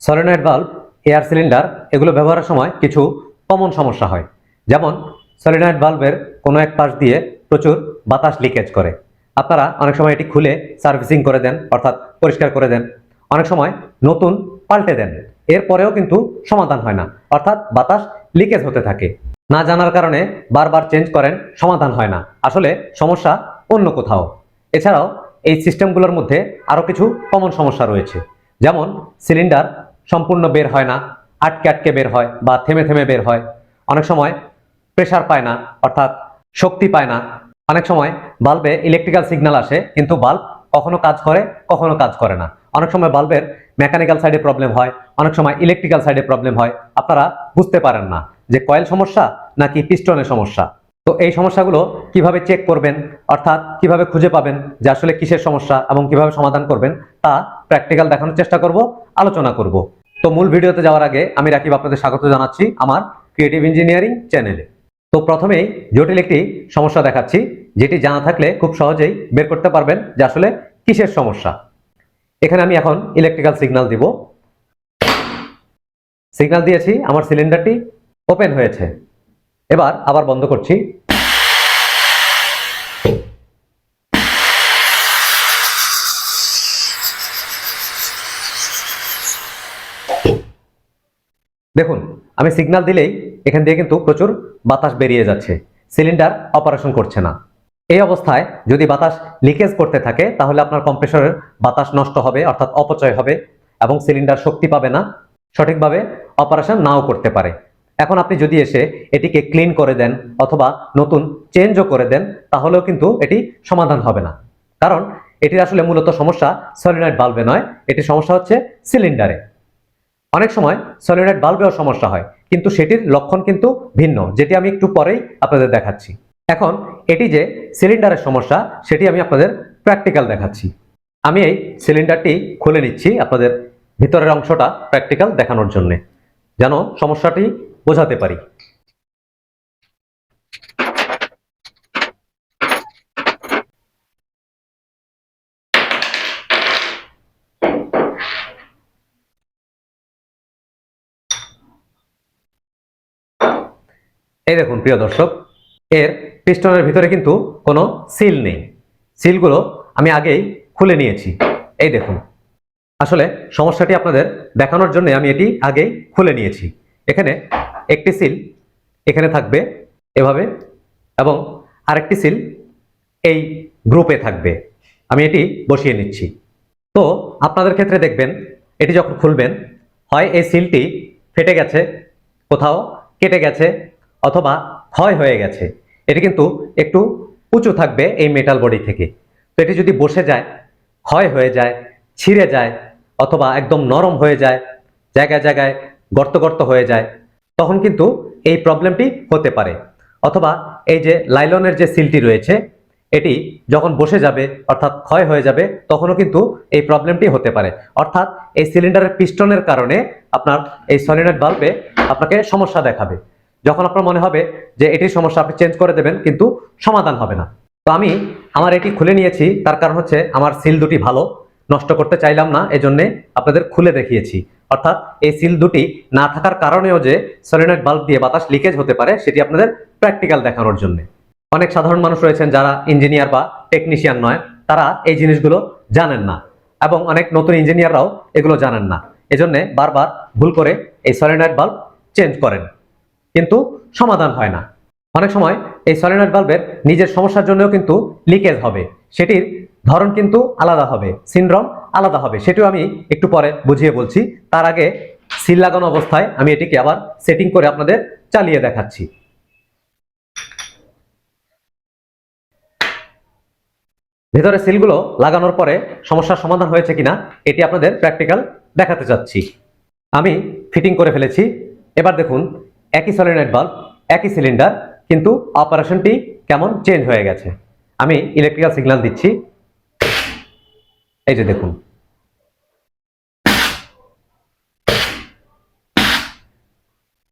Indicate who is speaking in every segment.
Speaker 1: Solenoid bulb air cylinder এগুলো ব্যবহারের সময় কিছু কমন সমস্যা হয়। যেমন, সলিনয়েড বাল্বের কোনো এক পাশ দিয়ে প্রচুর বাতাস লিকেজ করে। আপনারা অনেক সময় এটি খুলে সার্ভিসিং করে দেন, অর্থাৎ পরিষ্কার করে দেন। অনেক সময় নতুন পাল্টে দেন। এরপরেও কিন্তু সমাধান হয় না, অর্থাৎ বাতাস লিকেজ হতে থাকে। না জানার কারণে বারবার চেঞ্জ করেন, সমাধান হয় না। আসলে সমস্যা অন্য কোথাও। এছাড়াও এই সিস্টেমগুলোর মধ্যে আরও কিছু কমন সমস্যা রয়েছে। যেমন সিলিন্ডার সম্পূর্ণ বের হয় না, আটকে আটকে বের হয় বা থেমে থেমে বের হয়। অনেক সময় প্রেশার পায় না, অর্থাৎ শক্তি পায় না। অনেক সময় বাল্বে ইলেকট্রিক্যাল সিগন্যাল আসে, কিন্তু বাল্ব কখনো কাজ করে, কখনো কাজ করে না। অনেক সময় বাল্বের মেকানিক্যাল সাইডে প্রবলেম হয়, অনেক সময় ইলেকট্রিক্যাল সাইডে প্রবলেম হয়। আপনারা বুঝতে পারেন না যে কয়েল সমস্যা নাকি পিস্টনের সমস্যা। তো এই সমস্যাগুলো কীভাবে চেক করবেন, অর্থাৎ কীভাবে খুঁজে পাবেন যে আসলে কিসের সমস্যা এবং কীভাবে সমাধান করবেন, তা প্র্যাকটিক্যাল দেখানোর চেষ্টা করব, আলোচনা করব। তো মূল ভিডিওতে যাওয়ার আগে আমি রাকিব আপনাদের স্বাগত জানাচ্ছি আমার ক্রিয়েটিভ ইঞ্জিনিয়ারিং চ্যানেলে তো প্রথমেই জটিল একটি সমস্যা দেখাচ্ছি, যেটি জানা থাকলে খুব সহজেই বের করতে পারবেন যে আসলে কিসের সমস্যা। এখানে আমি এখন ইলেকট্রিক্যাল সিগন্যাল দিব। সিগন্যাল দিয়েছি, আমার সিলিন্ডারটি ওপেন হয়েছে। এবার আবার বন্ধ করছি। দেখুন, আমি সিগন্যাল দিলেই এখান দিয়ে কিন্তু প্রচুর বাতাস বেরিয়ে যাচ্ছে। সিলিন্ডার অপারেশন করছে না। এই অবস্থায় যদি বাতাস লিকেজ করতে থাকে, তাহলে আপনার কম্প্রেসরের বাতাস নষ্ট হবে, অর্থাৎ অপচয় হবে এবং সিলিন্ডার শক্তি পাবে না। সঠিকভাবে অপারেশন নাও করতে পারে। এখন আপনি যদি এসে এটিকে ক্লিন করে দেন অথবা নতুন চেঞ্জও করে দেন, তাহলেও কিন্তু এটি সমাধান হবে না। কারণ এটির আসলে মূলত সমস্যা সলিনয়েড বাল্বে নয় এটি সমস্যা হচ্ছে সিলিন্ডারে অনেক সময় সলিনয়েড বাল্বেও সমস্যা হয়, কিন্তু সেটির লক্ষণ কিন্তু ভিন্ন, যেটি আমি একটু পরেই আপনাদের দেখাচ্ছি। এখন, এটি যে সিলিন্ডারের সমস্যা, সেটি আমি আপনাদের প্র্যাকটিক্যাল দেখাচ্ছি। আমি এই সিলিন্ডারটি খুলে নিচ্ছি আপনাদের ভিতরের অংশটা প্র্যাকটিক্যাল দেখানোর জন্যে, যেন সমস্যাটি বোঝাতে পারি। এই দেখুন, প্রিয় দর্শক, এর পিস্টনের ভিতরে কিন্তু কোনো সিল নেই। সিলগুলো আমি আগেই খুলে নিয়েছি। এই দেখুন, আসলে সমস্যাটি আপনাদের দেখানোর জন্য আমি এটি আগেই খুলে নিয়েছি। এখানে একটি সিল এখানে থাকবে এভাবে এবং আরেকটি সিল এই গ্রুপে থাকবে। আমি এটি বসিয়ে নিচ্ছি। তো আপনাদের ক্ষেত্রে দেখবেন, এটি যখন খুলবেন, হয় এই সিলটি ফেটে গেছে, কোথাও কেটে গেছে অথবা ক্ষয় হয়ে গেছে। এটি কিন্তু একটু উঁচু থাকবে এই মেটাল বডি থেকে। তো এটি যদি বসে যায়, ক্ষয় হয়ে যায়, ছিঁড়ে যায়, অথবা একদম নরম হয়ে যায়, জায়গায় জায়গায় গর্ত গর্ত হয়ে যায়, তখন কিন্তু এই প্রবলেমটি হতে পারে। অথবা এই যে লাইলনের যে সিলটি রয়েছে, এটি যখন বসে যাবে, অর্থাৎ ক্ষয় হয়ে যাবে, তখনও কিন্তু এই প্রবলেমটি হতে পারে। অর্থাৎ এই সিলিন্ডারের পিস্টনের কারণে আপনার এই সলিনয়েড বাল্বে আপনাকে সমস্যা দেখাবে। যখন আপনার মনে হবে যে এটির সমস্যা আপনি চেঞ্জ করে দেবেন, কিন্তু সমাধান হবে না। তো আমি আমার এটি খুলে নিয়েছি, তার কারণ হচ্ছে আমার সিল দুটি ভালো, নষ্ট করতে চাইলাম না, এজন্যে আপনাদের খুলে দেখিয়েছি। অর্থাৎ এই সিল দুটি না থাকার কারণেও যে সলিনয়েড বাল্ব দিয়ে বাতাস লিকেজ হতে পারে, সেটি আপনাদের প্র্যাকটিক্যাল দেখানোর জন্য। অনেক সাধারণ মানুষ রয়েছেন যারা ইঞ্জিনিয়ার বা টেকনিশিয়ান নয়, তারা এই জিনিসগুলো জানেন না এবং অনেক নতুন ইঞ্জিনিয়াররাও এগুলো জানেন না। এজন্য বারবার ভুল করে এই সলিনয়েড বাল্ব চেঞ্জ করেন। কিন্তু সমাধান হয় না। অনেক সময় এই সলিনয়েড বাল্বের নিজের সমস্যার জন্যও কিন্তু লিকেজ হবে। সেটির ধরন কিন্তু আলাদা হবে সিনড্রোম আলাদা হবে। সেটিও আমি একটু পরে বুঝিয়ে বলছি। তার আগে সিল লাগানো অবস্থায় আমি এটিকে আবার সেটিং করে আপনাদের চালিয়ে দেখাচ্ছি। ভেতরে সিলগুলো লাগানোর পরে সমস্যার সমাধান হয়েছে কিনা, এটি আপনাদের প্র্যাকটিক্যাল দেখাতে চাচ্ছি। আমি ফিটিং করে ফেলেছি। এবার দেখুন একই সলিনয়েড বাল্ব একই সিলিন্ডার কিন্তু অপারেশনটি কেমন চেঞ্জ হয়ে গেছে? আমি ইলেকট্রিক্যাল সিগন্যাল দিচ্ছি। এই যে দেখুন।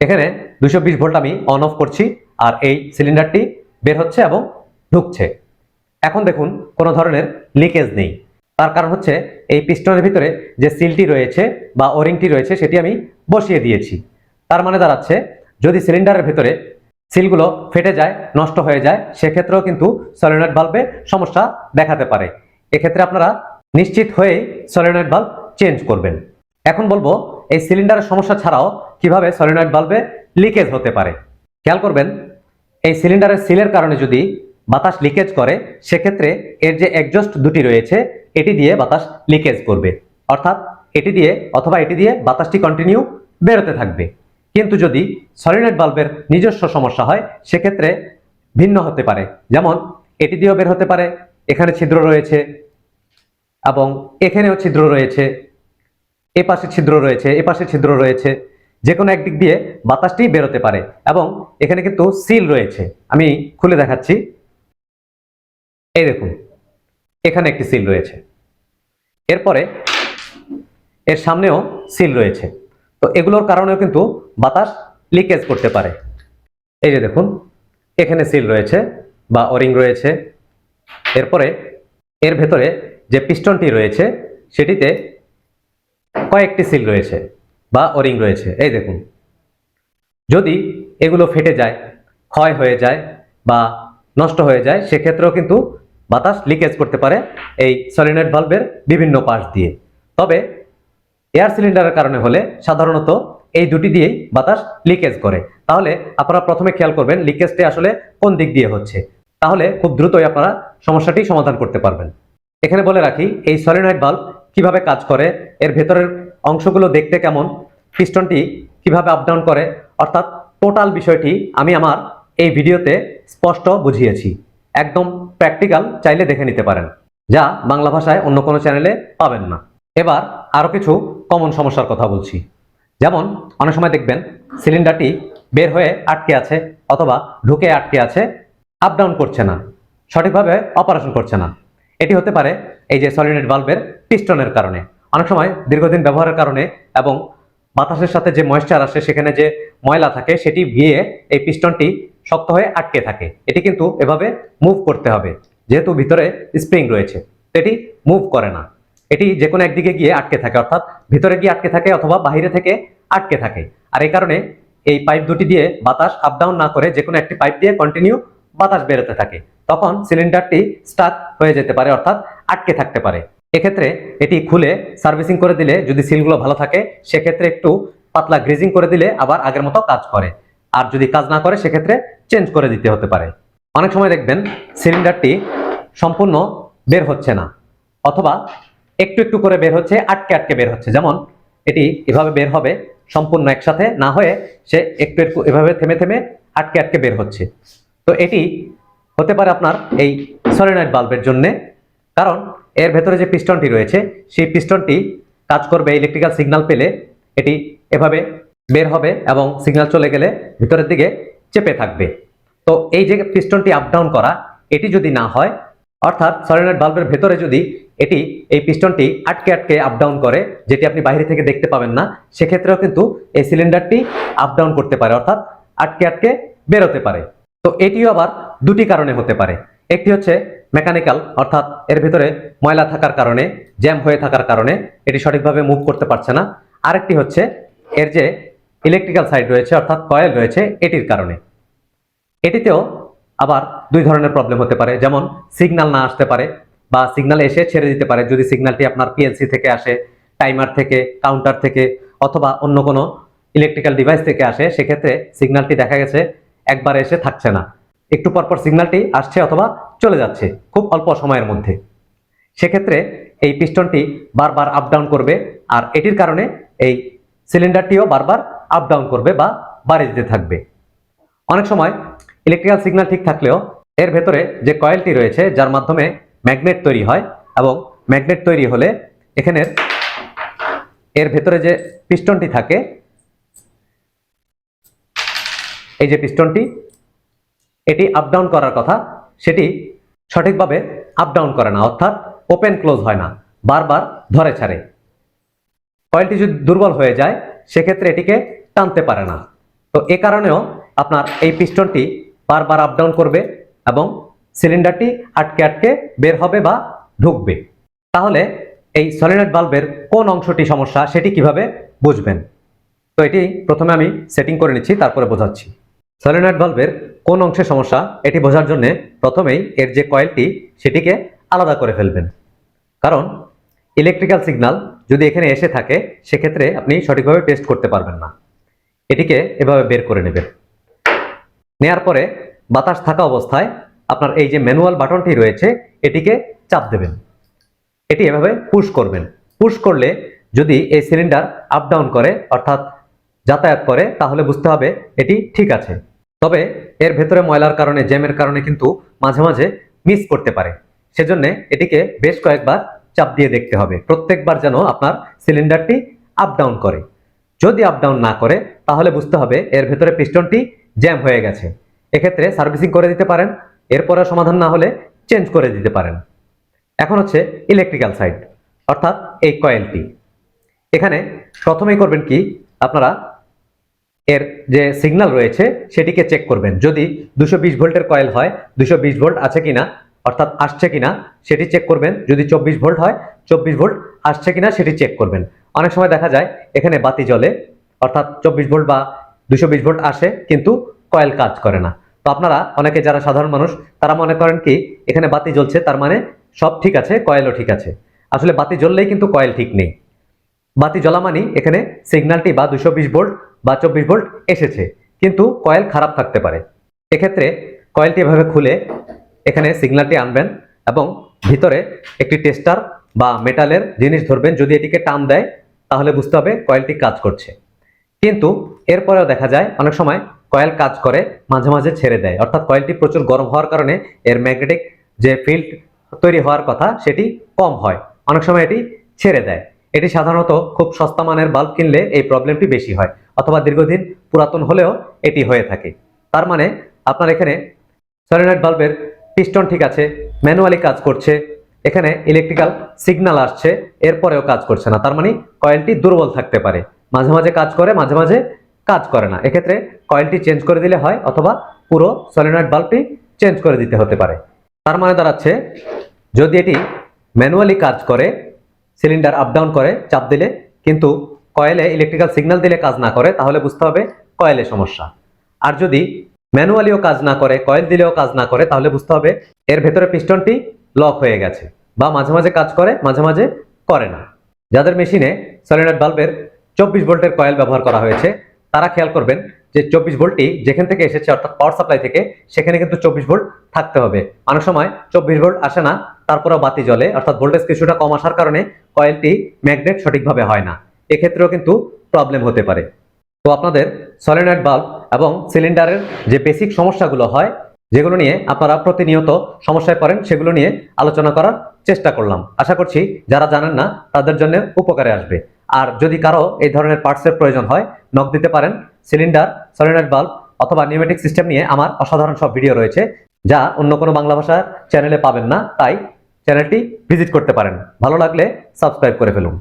Speaker 1: এখানে দুশো বিশ ভোল্ট আমি অন অফ করছি, আর এই সিলিন্ডারটি বের হচ্ছে এবং ঢুকছে। এখন দেখুন, কোনো ধরনের লিকেজ নেই। তার কারণ হচ্ছে, এই পিস্টনের ভিতরে যে সিলটি রয়েছে বা ওরিংটি রয়েছে, সেটি আমি বসিয়ে দিয়েছি। তার মানে দাঁড়াচ্ছে যদি সিলিন্ডারের ভিতরে সিলগুলো ফেটে যায়, নষ্ট হয়ে যায়, সেক্ষেত্রেও কিন্তু সলিনয়েড ভালভে সমস্যা দেখাতে পারে। এক্ষেত্রে আপনারা নিশ্চিত হয়েই সলিনয়েড বাল্ব চেঞ্জ করবেন। এখন বলব, এই সিলিন্ডারের সমস্যা ছাড়াও কীভাবে সলিনয়েড বাল্বে লিকেজ হতে পারে। খেয়াল করবেন, এই সিলিন্ডারের সিলের কারণে যদি বাতাস লিকেজ করে, সেক্ষেত্রে এর যে একজস্ট দুটি রয়েছে, এটি দিয়ে বাতাস লিকেজ করবে। অর্থাৎ এটি দিয়ে অথবা এটি দিয়ে বাতাসটি কন্টিনিউ বেরোতে থাকবে। কিন্তু যদি সলিনয়েড বাল্বের নিজস্ব সমস্যা হয়, সেক্ষেত্রে ভিন্ন হতে পারে। যেমন, এটি দিয়েও বের হতে পারে, এখানে ছিদ্র রয়েছে এবং এখানেও ছিদ্র রয়েছে, এ পাশে ছিদ্র রয়েছে, এ পাশে ছিদ্র রয়েছে যে কোনো একদিক দিয়ে বাতাসটি বেরোতে পারে এবং এখানে কিন্তু সিল রয়েছে। আমি খুলে দেখাচ্ছি। এই দেখুন, এখানে একটি সিল রয়েছে। এরপরে এর সামনেও সিল রয়েছে। তো এগুলোর কারণেও কিন্তু বাতাস লিকেজ করতে পারে। এই যে দেখুন, এখানে সিল রয়েছে বা ওরিং রয়েছে। এরপরে এর ভেতরে যে পিস্টনটি রয়েছে, সেটিতে কয়েকটি সিল রয়েছে বা ওরিং রয়েছে। এই দেখুন, যদি এগুলো ফেটে যায়, ক্ষয় হয়ে যায় বা নষ্ট হয়ে যায়, সেক্ষেত্রেও কিন্তু বাতাস লিকেজ করতে পারে এই সলিনেট ভালভের বিভিন্ন পাশ দিয়ে। তবে এয়ার সিলিন্ডারের কারণে হলে সাধারণত এই দুটি দিয়েই বাতাস লিকেজ করে। তাহলে আপনারা প্রথমে খেয়াল করবেন লিকেজটি আসলে কোন দিক দিয়ে হচ্ছে। তাহলে খুব দ্রুতই আপনারা সমস্যাটি সমাধান করতে পারবেন। এখানে বলে রাখি, এই সলিনয়েড বাল্ব কীভাবে কাজ করে, এর ভেতরের অংশগুলো দেখতে কেমন পিস্টনটি কীভাবে আপ ডাউন করে, অর্থাৎ টোটাল বিষয়টি আমি আমার এই ভিডিওতে স্পষ্ট বুঝিয়েছি। একদম প্র্যাকটিক্যাল চাইলে দেখে নিতে পারেন, যা বাংলা ভাষায় অন্য কোনো চ্যানেলে পাবেন না। এবার আরও কিছু কমন সমস্যার কথা বলছি। যেমন অনেক সময় দেখবেন সিলিন্ডারটি বের হয়ে আটকে আছে অথবা ঢুকে আটকে আছে আপ ডাউন করছে না, সঠিকভাবে অপারেশন করছে না। এটি হতে পারে এই যে সলিনেট বাল্বের পিস্টনের কারণে। অনেক সময় দীর্ঘদিন ব্যবহারের কারণে এবং বাতাসের সাথে যে ময়েশ্চার আসে, সেখানে যে ময়লা থাকে, সেটি গিয়ে এই পিস্টনটি শক্ত হয়ে আটকে থাকে। এটি কিন্তু এভাবে মুভ করতে হবে, যেহেতু ভিতরে স্প্রিং রয়েছে। এটি মুভ করে না। এটি যে কোনো একদিকে গিয়ে আটকে থাকে, অর্থাৎ ভিতরে গিয়ে আটকে থাকে অথবা বাহিরে থেকে আটকে থাকে। আর এই কারণে এই পাইপ দুটি দিয়ে বাতাস আপ ডাউন না করে যে কোনো একটি পাইপ দিয়ে কন্টিনিউ বাতাস বেরোতে থাকে। তখন সিলিন্ডারটি স্টাক হয়ে যেতে পারে, অর্থাৎ আটকে থাকতে পারে। এক্ষেত্রে এটি খুলে সার্ভিসিং করে দিলে যদি সিলগুলো ভালো থাকে, সেক্ষেত্রে একটু পাতলা গ্রেজিং করে দিলে আবার আগের মতো কাজ করে। আর যদি কাজ না করে, সেক্ষেত্রে চেঞ্জ করে দিতে হতে পারে। অনেক সময় দেখবেন সিলিন্ডারটি সম্পূর্ণ বের হচ্ছে না, অথবা একটু একটু করে বের হচ্ছে, আটকে আটকে বের হচ্ছে। যেমন এটি এভাবে বের হবে, সম্পূর্ণ একসাথে, না হয়ে সে একটু একটু এভাবে থেমে থেমে আটকে আটকে বের হচ্ছে। তো এটি হতে পারে আপনার এই সলিনয়েড বাল্বের জন্য, কারণ এর ভেতরে যে পিস্টনটি রয়েছে, সেই পিস্টনটি কাজ করবে ইলেকট্রিক্যাল সিগন্যাল পেলে এটি এভাবে বের হবে এবং সিগন্যাল চলে গেলে ভিতরের দিকে চেপে থাকবে। তো এই যে পিস্টনটি আপ ডাউন করা, এটি যদি না হয় অর্থাৎ সলিনয়েড বাল্বের ভেতরে যদি এটি, এই পিস্টনটি আটকে আটকে আপ ডাউন করে, যেটি আপনি বাইরে থেকে দেখতে পাবেন না, সেক্ষেত্রেও কিন্তু এই সিলিন্ডারটি আপ ডাউন করতে পারে, অর্থাৎ আটকে আটকে বেরোতে পারে। তো এটিও আবার দুটি কারণে হতে পারে। একটি হচ্ছে মেকানিক্যাল অর্থাৎ এর ভিতরে ময়লা থাকার কারণে জ্যাম হয়ে থাকার কারণে এটি সঠিকভাবে মুভ করতে পারছে না। আরেকটি হচ্ছে এর যে ইলেকট্রিক্যাল সাইড রয়েছে, অর্থাৎ কয়েল রয়েছে, এটির কারণে। এটিতেও আবার দুই ধরনের প্রবলেম হতে পারে। যেমন সিগন্যাল না আসতে পারে বা সিগন্যাল এসে ছেড়ে দিতে পারে। যদি সিগনালটি আপনার পিএলসি থেকে আসে টাইমার থেকে কাউন্টার থেকে অথবা অন্য কোনো ইলেকট্রিক্যাল ডিভাইস থেকে আসে, সেক্ষেত্রে সিগনালটি দেখা গেছে একবার এসে থাকছে না। একটু পরপর সিগন্যালটি আসছে অথবা চলে যাচ্ছে খুব অল্প সময়ের মধ্যে। সেক্ষেত্রে এই পিস্টনটি বারবার আপ ডাউন করবে আর এটির কারণে এই সিলিন্ডারটিও বারবার আপ ডাউন করবে বা বাড়ি দিতে থাকবে। অনেক সময় ইলেকট্রিক্যাল সিগন্যাল ঠিক থাকলেও এর ভেতরে যে কয়েলটি রয়েছে, যার মাধ্যমে ম্যাগনেট তৈরি হয় এবং ম্যাগনেট তৈরি হলে এখানের এর ভেতরে যে পিস্টনটি থাকে, এই যে পিস্টনটি এটি আপ ডাউন করার কথা, সেটি সঠিকভাবে আপ ডাউন করে না, অর্থাৎ ওপেন ক্লোজ হয় না, বারবার ধরে ছাড়ে। কয়েলটি যদি দুর্বল হয়ে যায়, সেক্ষেত্রে এটিকে টানতে পারে না। তো এ কারণেও আপনার এই পিস্টনটি বারবার আপ ডাউন করবে এবং সিলিন্ডারটি আটকে আটকে বের হবে বা ঢুকবে। তাহলে এই সলিনয়েড বাল্বের কোন অংশটি সমস্যা সেটি কীভাবে বুঝবেন? তো এটি প্রথমে আমি সেটিং করে নিচ্ছি, তারপরে বোঝাচ্ছি। সলিনয়েড বাল্বের কোন অংশে সমস্যা এটি বোঝার জন্য প্রথমেই এর যে কয়েলটি সেটিকে আলাদা করে ফেলবেন। কারণ ইলেকট্রিক্যাল সিগন্যাল যদি এখানে এসে থাকে, সেক্ষেত্রে আপনি সঠিকভাবে টেস্ট করতে পারবেন না। এটিকে এভাবে বের করে নেবেন। নেয়ার পরে বাতাস থাকা অবস্থায় আপনার এই যে ম্যানুয়াল বাটনটি রয়েছে, এটিকে চাপ দেবেন। এটি এভাবে পুশ করবেন। পুশ করলে যদি এই সিলিন্ডার আপ ডাউন করে, অর্থাৎ যাতায়াত করে, তাহলে বুঝতে হবে এটি ঠিক আছে। তবে এর ভেতরে ময়লার কারণে, জ্যামের কারণে কিন্তু মাঝে মাঝে মিস করতে পারে। সেজন্য এটিকে বেশ কয়েকবার চাপ দিয়ে দেখতে হবে। প্রত্যেকবার যেন আপনার সিলিন্ডারটি আপ ডাউন করে। যদি আপ ডাউন না করে, তাহলে বুঝতে হবে এর ভেতরে পিস্টনটি জ্যাম হয়ে গেছে। এক্ষেত্রে সার্ভিসিং করে দিতে পারেন, এরপরে সমাধান না হলে চেঞ্জ করে দিতে পারেন। এখন হচ্ছে ইলেকট্রিক্যাল সাইড, অর্থাৎ এই কয়েলটি। এখানে প্রথমেই করবেন কি, আপনারা এর যে সিগন্যাল রয়েছে সেটিকে চেক করবেন। যদি দুশো বিশ ভোল্টের কয়েল হয়, দুশো বিশ ভোল্ট আছে কিনা, অর্থাৎ আসছে কিনা, সেটি চেক করবেন। যদি চব্বিশ ভোল্ট হয়, চব্বিশ ভোল্ট আসছে কিনা, সেটি চেক করবেন। অনেক সময় দেখা যায় এখানে বাতি জ্বলে, অর্থাৎ চব্বিশ ভোল্ট বা দুশো বিশ ভোল্ট আসে, কিন্তু কয়েল কাজ করে না। তো আপনারা অনেকে যারা সাধারণ মানুষ, তারা মনে করেন কি, এখানে বাতি জ্বলছে, তার মানে সব ঠিক আছে, কয়েলও ঠিক আছে। আসলে বাতি জ্বললেই কিন্তু কয়েল ঠিক নেই। বাতি জ্বলা মানেই এখানে সিগন্যালটি বা দুশো বিশ ভোল্ট বা চব্বিশ ভোল্ট এসেছে, কিন্তু কয়েল খারাপ থাকতে পারে। এক্ষেত্রে কয়েলটি এভাবে খুলে এখানে সিগন্যালটি আনবেন এবং ভিতরে একটি টেস্টার বা মেটালের জিনিস ধরবেন। যদি এটিকে টান দেয়, তাহলে বুঝতে হবে কয়েলটি কাজ করছে। কিন্তু এরপরেও দেখা যায় অনেক সময় কয়েল কাজ করে, মাঝে মাঝে ছেড়ে দেয়। অর্থাৎ কয়েলটি প্রচুর গরম হওয়ার কারণে এর ম্যাগনেটিক যে ফিল্ড তৈরি হওয়ার কথা, সেটি কম হয়। অনেক সময় এটি ছেড়ে দেয়। এটি সাধারণত খুব সস্তা মানের বাল্ব কিনলে এই প্রবলেমটি বেশি হয়, অথবা দীর্ঘদিন পুরাতন হলেও এটি হয়ে থাকে। তার মানে আপনার এখানে সলিনয়েড বাল্বের পিস্টন ঠিক আছে, ম্যানুয়ালি কাজ করছে, এখানে ইলেকট্রিক্যাল সিগন্যাল আসছে, এরপরেও কাজ করছে না। তার মানে কয়েলটি দুর্বল থাকতে পারে। মাঝে মাঝে কাজ করে, মাঝে মাঝে কাজ করে না। এক্ষেত্রে কয়েলটি চেঞ্জ করে দিলে হয় অথবা পুরো সলিনয়েড বাল্বটি চেঞ্জ করে দিতে হতে পারে। তার মানে দাঁড়াচ্ছে, যদি এটি ম্যানুয়ালি কাজ করে সিলিন্ডার আপ ডাউন করে, চাপ দিলে, কিন্তু কয়েলে ইলেকট্রিক্যাল সিগন্যাল দিলে কাজ না করে, তাহলে বুঝতে হবে কয়েলে সমস্যা। আর যদি ম্যানুয়ালিও কাজ না করে কয়েল দিলেও কাজ না করে, তাহলে বুঝতে হবে এর ভেতরে পিস্টনটি লক হয়ে গেছে বা মাঝে মাঝে কাজ করে, মাঝে মাঝে করে না। যাদের মেশিনে সলিনয়েড বাল্বের চব্বিশ ভোল্টের কয়েল ব্যবহার করা হয়েছে তারা খেয়াল করবেন যে চব্বিশ ভোল্টটি যেখান থেকে এসেছে, অর্থাৎ পাওয়ার সাপ্লাই থেকে, সেখানে কিন্তু চব্বিশ ভোল্ট থাকতে হবে। অনেক সময় চব্বিশ ভোল্ট আসে না, তারপরেও বাতি জ্বলে, অর্থাৎ ভোল্টেজ কিছুটা কম আসার কারণে কয়েলটি ম্যাগনেট সঠিকভাবে হয় না। এক্ষেত্রেও কিন্তু প্রবলেম হতে পারে। তো আপনাদের সলিনয়েড বাল্ব এবং সিলিন্ডারের যে বেসিক সমস্যাগুলো হয়, যেগুলো নিয়ে আপনারা প্রতিনিয়ত সমস্যায় পড়েন, সেগুলো নিয়ে আলোচনা করার চেষ্টা করলাম। আশা করছি যারা জানেন না, তাদের জন্য উপকারে আসবে। আর যদি কারও এই ধরনের পার্টসের প্রয়োজন হয় নক দিতে পারেন। সিলিন্ডার সলিনয়েড বাল্ব অথবা নিউমেটিক সিস্টেম নিয়ে আমার অসাধারণ সব ভিডিও রয়েছে, যা অন্য কোনো বাংলা ভাষার চ্যানেলে পাবেন না। তাই চ্যানেলটি ভিজিট করতে পারেন। ভালো লাগলে সাবস্ক্রাইব করে ফেলুন।